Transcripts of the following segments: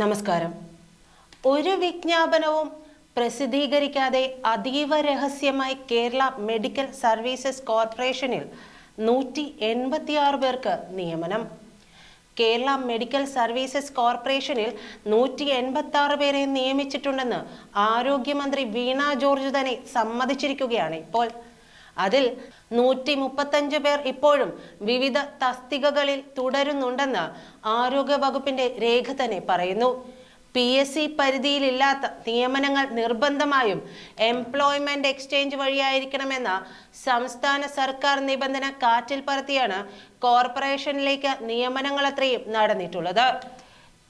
നമസ്കാരം. ഒരു വിജ്ഞാപനവും പ്രസിദ്ധീകരിക്കാതെ അതീവ രഹസ്യമായി കേരള മെഡിക്കൽ സർവീസസ് കോർപ്പറേഷനിൽ നൂറ്റി എൺപത്തിയാറ് പേർക്ക് നിയമനം. കേരള മെഡിക്കൽ സർവീസസ് കോർപ്പറേഷനിൽ നൂറ്റി എൺപത്തി ആറ് പേരെ നിയമിച്ചിട്ടുണ്ടെന്ന് ആരോഗ്യമന്ത്രി വീണ ജോർജ് തന്നെ സമ്മതിച്ചിരിക്കുകയാണ് ഇപ്പോൾ. അതിൽ നൂറ്റി മുപ്പത്തഞ്ച് പേർ ഇപ്പോഴും വിവിധ തസ്തികകളിൽ തുടരുന്നുണ്ടെന്ന് ആരോഗ്യ വകുപ്പിന്റെ രേഖ തന്നെ പറയുന്നു. പി എസ് സി പരിധിയിലില്ലാത്ത നിയമനങ്ങൾ നിർബന്ധമായും എംപ്ലോയ്മെന്റ് എക്സ്ചേഞ്ച് വഴിയായിരിക്കണമെന്ന സംസ്ഥാന സർക്കാർ നിബന്ധന കാറ്റിൽ പറത്തിയാണ് കോർപ്പറേഷനിലേക്ക് നിയമനങ്ങൾ അത്രയും നടന്നിട്ടുള്ളത്.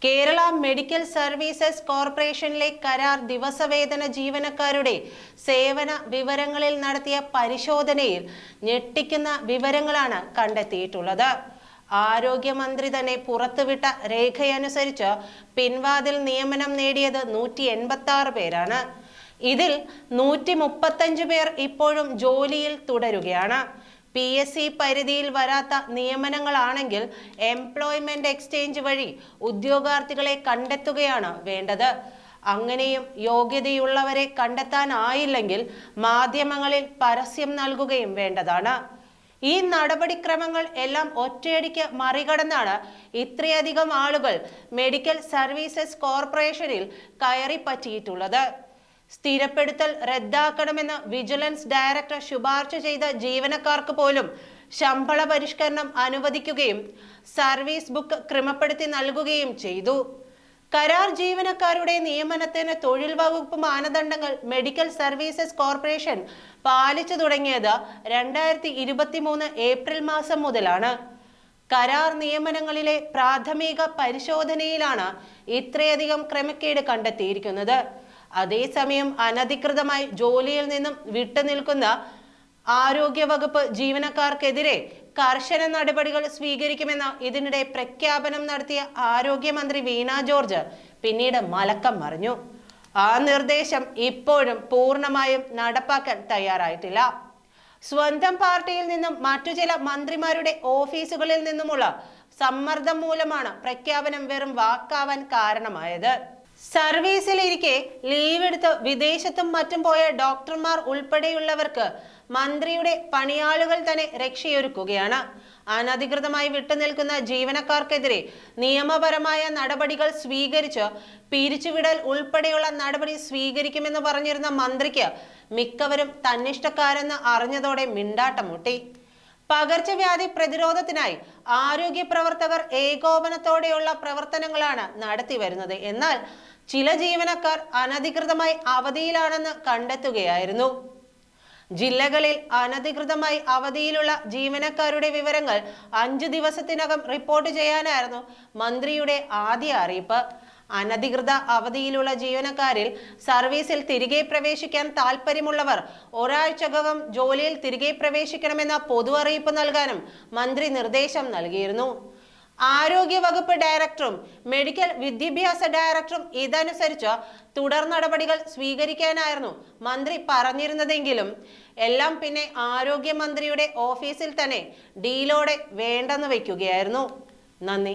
കേരള മെഡിക്കൽ സർവീസസ് കോർപ്പറേഷനിലെ കരാർ ദിവസവേതന ജീവനക്കാരുടെ സേവന വിവരങ്ങളിൽ നടത്തിയ പരിശോധനയിൽ ഞെട്ടിക്കുന്ന വിവരങ്ങളാണ് കണ്ടെത്തിയിട്ടുള്ളത്. ആരോഗ്യമന്ത്രി തന്നെ പുറത്തുവിട്ട രേഖയനുസരിച്ച് പിൻവാതിൽ നിയമനം നേടിയത് നൂറ്റി എൺപത്തി ആറ് പേരാണ്. ഇതിൽ നൂറ്റി മുപ്പത്തഞ്ച് പേർ ഇപ്പോഴും ജോലിയിൽ തുടരുകയാണ്. പി എസ് സി പരിധിയിൽ വരാത്ത നിയമനങ്ങളാണെങ്കിൽ എംപ്ലോയ്മെന്റ് എക്സ്ചേഞ്ച് വഴി ഉദ്യോഗാർത്ഥികളെ കണ്ടെത്തുകയാണ് വേണ്ടത്. അങ്ങനെയും യോഗ്യതയുള്ളവരെ കണ്ടെത്താനായില്ലെങ്കിൽ മാധ്യമങ്ങളിൽ പരസ്യം നൽകുകയും വേണ്ടതാണ്. ഈ നടപടിക്രമങ്ങൾ എല്ലാം ഒറ്റയടിക്ക് മറികടന്നാണ് ഇത്രയധികം ആളുകൾ മെഡിക്കൽ സർവീസസ് കോർപ്പറേഷനിൽ കയറി പറ്റിയിട്ടുള്ളത് സ്ഥിരപ്പെടുത്തൽ റദ്ദാക്കണമെന്ന് വിജിലൻസ് ഡയറക്ടർ ശുപാർശ ചെയ്ത ജീവനക്കാർക്ക് പോലും ശമ്പള പരിഷ്കരണം അനുവദിക്കുകയും സർവീസ് ബുക്ക് ക്രമപ്പെടുത്തി നൽകുകയും ചെയ്തു. കരാർ ജീവനക്കാരുടെ നിയമനത്തിന് തൊഴിൽ വകുപ്പ് മാനദണ്ഡങ്ങൾ മെഡിക്കൽ സർവീസസ് കോർപ്പറേഷൻ പാലിച്ചു തുടങ്ങിയത് രണ്ടായിരത്തി ഇരുപത്തി മൂന്ന് ഏപ്രിൽ മാസം മുതലാണ്. കരാർ നിയമനങ്ങളിലെ പ്രാഥമിക പരിശോധനയിലാണ് ഇത്രയധികം ക്രമക്കേട് കണ്ടെത്തിയിരിക്കുന്നത്. അതേസമയം അനധികൃതമായി ജോലിയിൽ നിന്നും വിട്ടുനിൽക്കുന്ന ആരോഗ്യ വകുപ്പ് ജീവനക്കാർക്കെതിരെ കർശന നടപടികൾ സ്വീകരിക്കുമെന്ന് ഇതിനിടെ പ്രഖ്യാപനം നടത്തിയ ആരോഗ്യമന്ത്രി വീണ ജോർജ് പിന്നീട് മലക്കം മറിഞ്ഞു. ആ നിർദ്ദേശം ഇപ്പോഴും പൂർണമായും നടപ്പാക്കാൻ തയ്യാറായിട്ടില്ല. സ്വന്തം പാർട്ടിയിൽ നിന്നും മറ്റു ചില മന്ത്രിമാരുടെ ഓഫീസുകളിൽ നിന്നുമുള്ള സമ്മർദ്ദം മൂലമാണ് പ്രഖ്യാപനം വെറും വാക്കാവാൻ കാരണമായത്. സർവീസിലിരിക്കെ ലീവ് എടുത്ത് വിദേശത്തും മറ്റും പോയ ഡോക്ടർമാർ ഉൾപ്പെടെയുള്ളവർക്ക് മന്ത്രിയുടെ പണിയാളുകൾ തന്നെ രക്ഷയൊരുക്കുകയാണ്. അനധികൃതമായി വിട്ടുനിൽക്കുന്ന ജീവനക്കാർക്കെതിരെ നിയമപരമായ നടപടികൾ സ്വീകരിച്ച് പിരിച്ചുവിടൽ ഉൾപ്പെടെയുള്ള നടപടി സ്വീകരിക്കുമെന്ന് പറഞ്ഞിരുന്ന മന്ത്രിക്ക് മിക്കവരും തന്നിഷ്ടക്കാരെന്ന് അറിഞ്ഞതോടെ മിണ്ടാട്ടം മുട്ടി പകർച്ചവ്യാധി പ്രതിരോധത്തിനായി ആരോഗ്യ പ്രവർത്തകർ ഏകോപനത്തോടെയുള്ള പ്രവർത്തനങ്ങളാണ് നടത്തി വരുന്നത്. എന്നാൽ ചില ജീവനക്കാർ അനധികൃതമായി അവധിയിലാണെന്ന് കണ്ടെത്തുകയായിരുന്നു. ജില്ലകളിൽ അനധികൃതമായി അവധിയിലുള്ള ജീവനക്കാരുടെ വിവരങ്ങൾ അഞ്ചു ദിവസത്തിനകം റിപ്പോർട്ട് ചെയ്യാനായിരുന്നു മന്ത്രിയുടെ ആദ്യ അറിയിപ്പ്. അനധികൃത അവധിയിലുള്ള ജീവനക്കാരിൽ സർവീസിൽ തിരികെ പ്രവേശിക്കാൻ താൽപ്പര്യമുള്ളവർ ഒരാഴ്ചകകം ജോലിയിൽ തിരികെ പ്രവേശിക്കണമെന്ന പൊതു അറിയിപ്പ് നൽകാനും മന്ത്രി നിർദ്ദേശം നൽകിയിരുന്നു. ആരോഗ്യ വകുപ്പ് ഡയറക്ടറും മെഡിക്കൽ വിദ്യാഭ്യാസ ഡയറക്ടറും ഇതനുസരിച്ച് തുടർ നടപടികൾ സ്വീകരിക്കാനായിരുന്നു മന്ത്രി പറഞ്ഞിരുന്നതെങ്കിലും എല്ലാം പിന്നെ ആരോഗ്യമന്ത്രിയുടെ ഓഫീസിൽ തന്നെ ഡീലോടെ വേണ്ടെന്ന് വയ്ക്കുകയായിരുന്നു. നന്ദി.